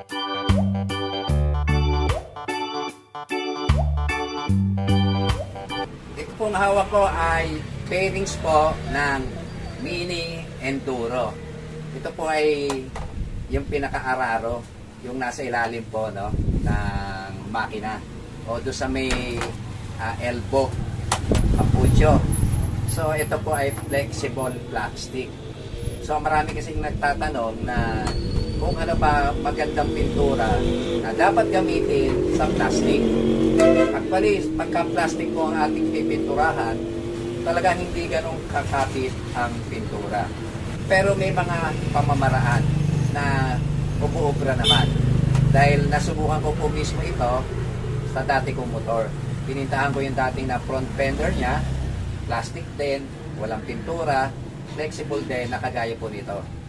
Ito pong hawak ko ay pairings po ng Mini Enduro. Ito po ay yung pinaka-araro, yung nasa ilalim po no, ng makina. O doon sa may ah, elbow, kapucho. So ito po ay flexible plastic. So marami kasing nagtatanong na kung ano ba magandang pintura na dapat gamitin sa plastic. Actually, pagka plastic po ang ating pipinturahan, talaga hindi ganong kakapit ang pintura. Pero may mga pamamaraan na umuubra naman. Dahil nasubukan ko po mismo ito sa dati kong motor. Pinintahan ko yung dating na front fender niya, plastic din, walang pintura, flexible din, nakagaya po nito.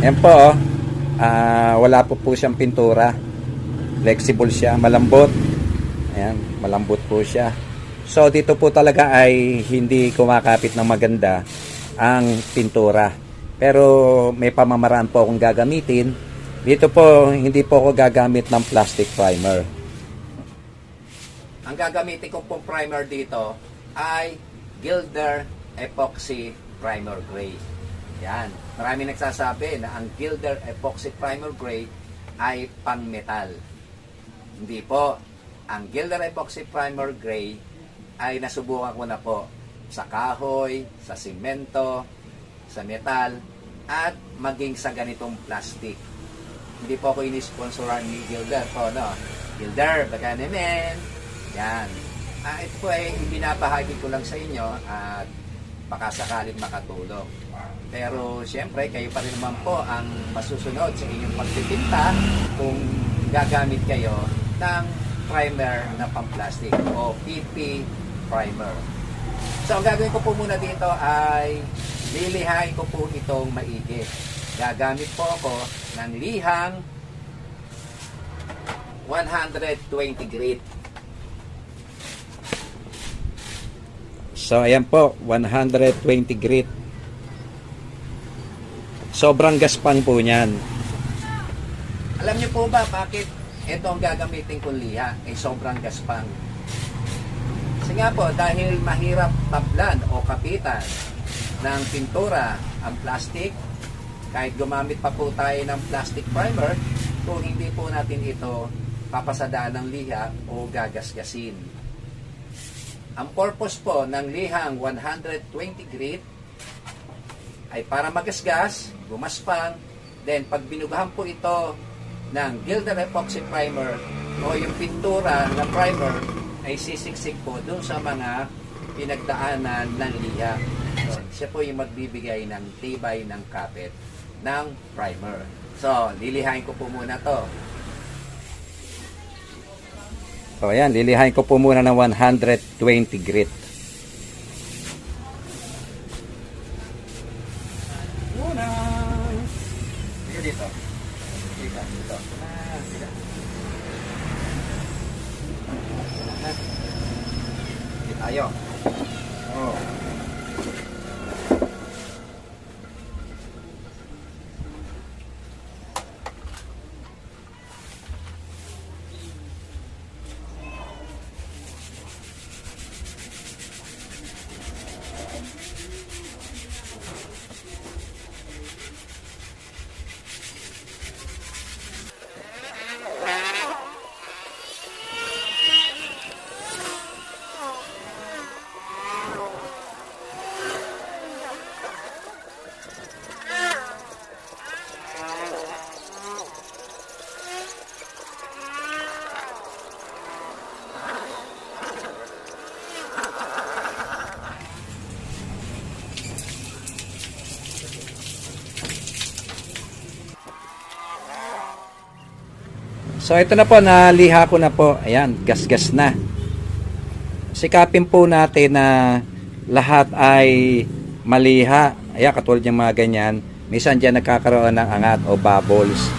Yan po, oh. Ah, wala po po siyang pintura. Flexible siya, malambot. Ayan, malambot po siya. So, dito po talaga ay hindi kumakapit ng maganda ang pintura. Pero may pamamaraan po akong gagamitin. Dito po, hindi po ako gagamit ng plastic primer. Ang gagamitin ko pong primer dito ay Gilder Epoxy Primer Gray. Yan. Marami nagsasabi na ang Gilder Epoxy Primer Gray ay pang metal. Hindi po. Ang Gilder Epoxy Primer Gray ay nasubukan ko na po sa kahoy, sa simento, sa metal, at maging sa ganitong plastic. Hindi po ako inisponsoran ni Gilder po, no? Gilder, baka naman. Yan. Ah, ito po ay ibinabahagi ko lang sa inyo at baka sakaling makatulong. Pero siyempre, kayo pa rin naman po ang masusunod sa inyong pagtitinta kung gagamit kayo ng primer na pang-plastic o PP primer. So, ang gagawin ko po muna dito ay lilihain ko po itong maigi. Gagamit po ako ng lihang 120 grit. So, ayan po, 120 grit. Sobrang gaspang po niyan. Alam niyo po ba bakit ito ang gagamitin kong liha ay sobrang gaspang? Kasi nga po, dahil mahirap tablan o kapitan ng pintura ang plastic, kahit gumamit pa po tayo ng plastic primer, kung hindi po natin ito papasadaan ng liha o gagasgasin. Ang purpose po ng lihang 120 grit ay para magasgas, gumaspang, then pag binugahan po ito ng Gilder Epoxy Primer o yung pintura na primer ay sisiksik po dun sa mga pinagdaanan ng liha. So, siya po yung magbibigay ng tibay ng kapit ng primer. So, lilihain ko po muna to. So, ayan, lilihain ko po muna ng 120 grit. Una! Dito dito. Dito, dito. Ah, dito. Oh. So ito na po, naliha ko na po. Ayan, gas-gas na. Sikapin po natin na lahat ay maliha. Ayan, katulad yung mga ganyan. Minsan dyan nagkakaroon ng angat o bubbles.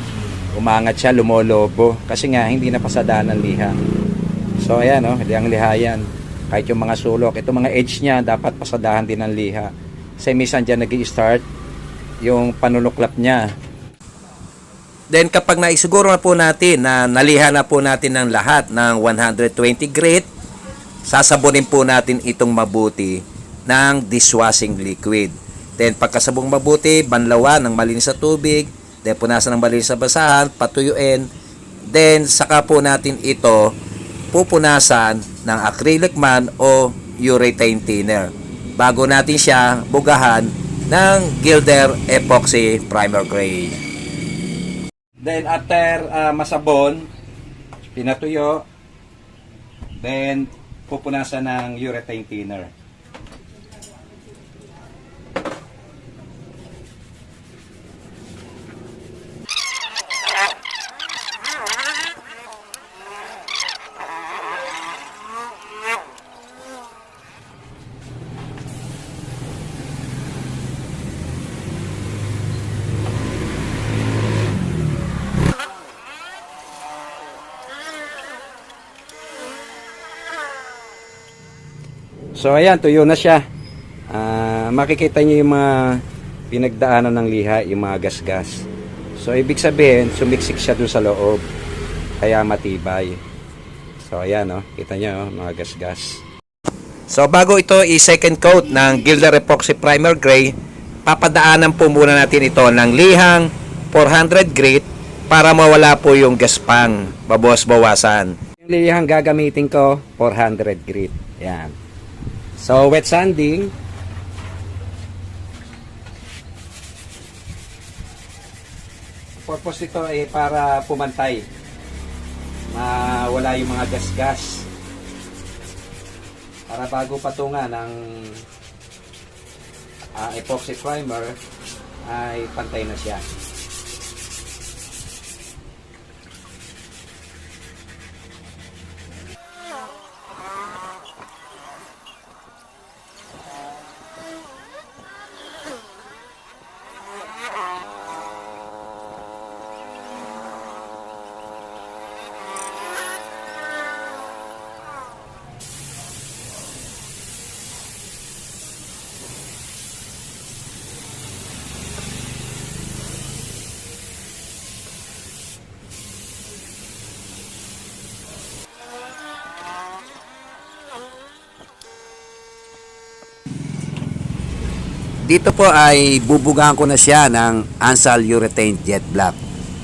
Umangat siya, lumolobo. Kasi nga, hindi napasadaan ng liha. So ayan, oh, ang liha yan. Kahit yung mga sulok. Ito mga edge niya, dapat pasadahan din ng liha. Kasi minsan dyan nag start yung panunuklap niya. Then kapag naisiguro na po natin na naliha na po natin ng lahat ng 120 grit, sasabunin po natin itong mabuti ng dishwashing liquid. Then pagkasabong mabuti, banlawan ng malinis sa tubig, then punasan ng malinis sa basahan, patuyuin, then saka po natin ito pupunasan ng acrylic man o urethane thinner bago natin siya bugahan ng Gilder Epoxy Primer Gray. Then after uh, masabon, pinatuyo, then pupunasan ng urethane thinner. So ayan, tuyo na siya. Ah, makikita niyo yung mga pinagdaanan ng liha, yung mga gasgas. So ibig sabihin, sumiksik siya dun sa loob. Kaya matibay. So ayan, oh, kita niyo oh, mga gasgas. So bago ito i-second coat ng Gilder Epoxy Primer Gray, papadaanan po muna natin ito ng lihang 400 grit para mawala po yung gaspang, babawas-bawasan. Yung lihang gagamitin ko, 400 grit. Yan. So, wet sanding. Purpose nito ay para pumantay. Mawala yung mga gas-gas. Para bago patungan ng ah, epoxy primer ay pantay na siya. Dito po ay bubugahan ko na siya ng Ansal Urethane Jet Black.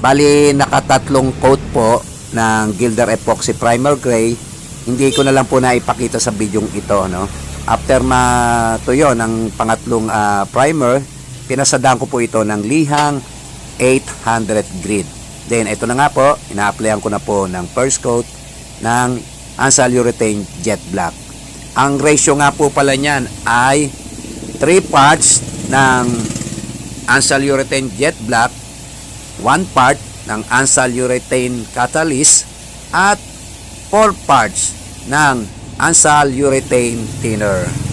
Bali, nakatatlong coat po ng Gilder Epoxy Primer Gray. Hindi ko na lang po naipakita sa bidyong ito. No? After matuyo ng pangatlong ah, primer, pinasadaan ko po ito ng lihang 800 grit. Then, ito na nga po, ina-applyan ko na po ng first coat ng Ansal Urethane Jet Black. Ang ratio nga po pala niyan ay 3 parts ng Ansal Urethane Jet Black, 1 part ng Ansal Urethane Catalyst, at 4 parts ng Ansal Urethane Thinner.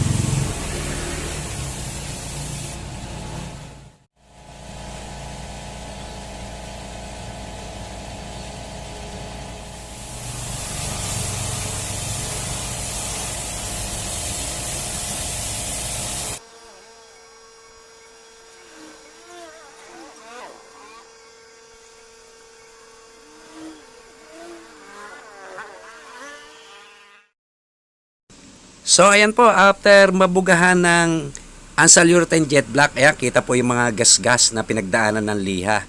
So ayan po, after mabugahan ng Ansal Urethane Jet Black, ayan, kita po yung mga gas-gas na pinagdaanan ng liha.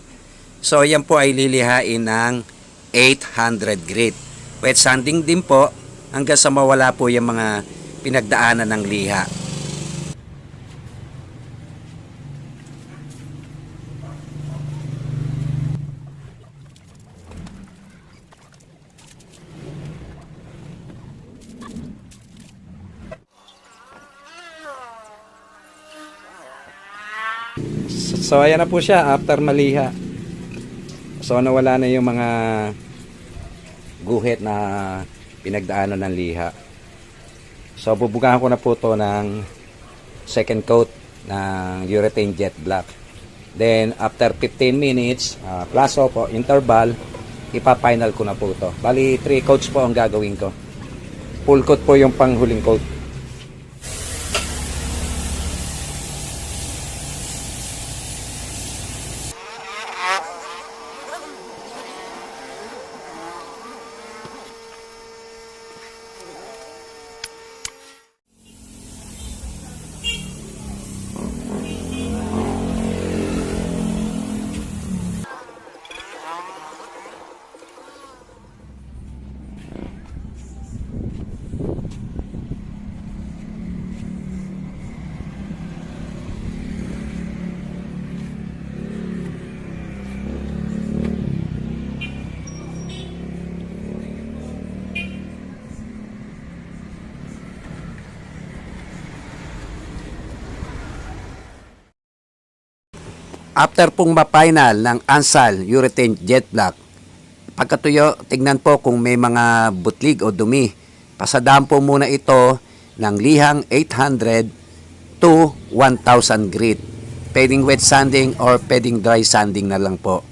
So ayan po ay lilihain ng 800 grit. Wet sanding din po hanggang sa mawala po yung mga pinagdaanan ng liha. So, ayan na po siya after maliha. So nawala na yung mga guhit na pinagdaanan ng liha. So bubugahan ko na po to ng second coat ng urethane jet black. Then after 15 minutes, uh, plus o po, interval, ipa-final ko na po to. Bali 3 coats po ang gagawin ko. Full coat po yung panghuling coat. After pong ma-final ng Ansal Urethane Jet Black, pagkatuyo, tignan po kung may mga butlig o dumi. Pasadaan po muna ito ng lihang 800 to 1,000 grit. Pwedeng wet sanding or pwedeng dry sanding na lang po.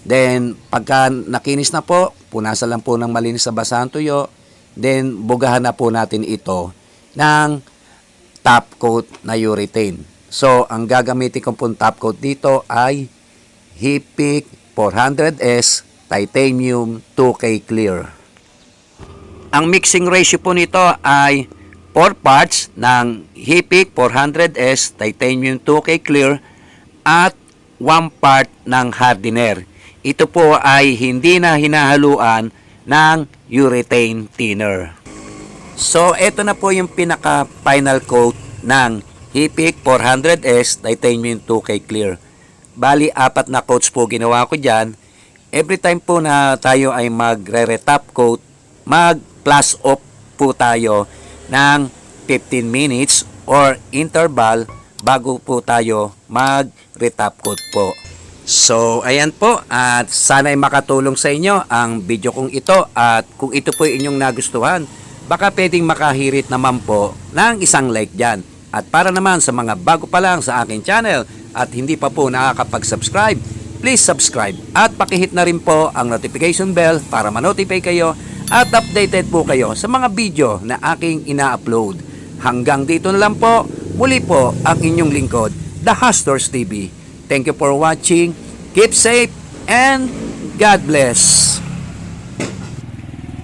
Then, pagka nakinis na po, punasan lang po ng malinis sa basahan tuyo. Then, bugahan na po natin ito ng top coat na urethane. So, ang gagamitin kong pong top coat dito ay Hipik 400S Titanium 2K Clear. Ang mixing ratio po nito ay 4 parts ng Hipik 400S Titanium 2K Clear at 1 part ng hardener. Ito po ay hindi na hinahaluan ng urethane thinner. So, ito na po yung pinaka-final coat ng Hipik 400S Titanium 2K Clear. Bali, apat na coats po ginawa ko dyan. Every time po na tayo ay magre-retop coat, mag-plus off po tayo ng 15 minutes or interval bago po tayo mag-retop coat po. So, ayan po at sana'y makatulong sa inyo ang video kong ito at kung ito po inyong nagustuhan, baka pwedeng makahirit naman po ng isang like dyan. At para naman sa mga bago pa lang sa aking channel at hindi pa po nakakapag-subscribe, please subscribe at pakihit na rin po ang notification bell para manotify kayo at updated po kayo sa mga video na aking ina-upload. Hanggang dito na lang po, muli po ang inyong lingkod, The Hustlers TV. Thank you for watching. Keep safe and God bless.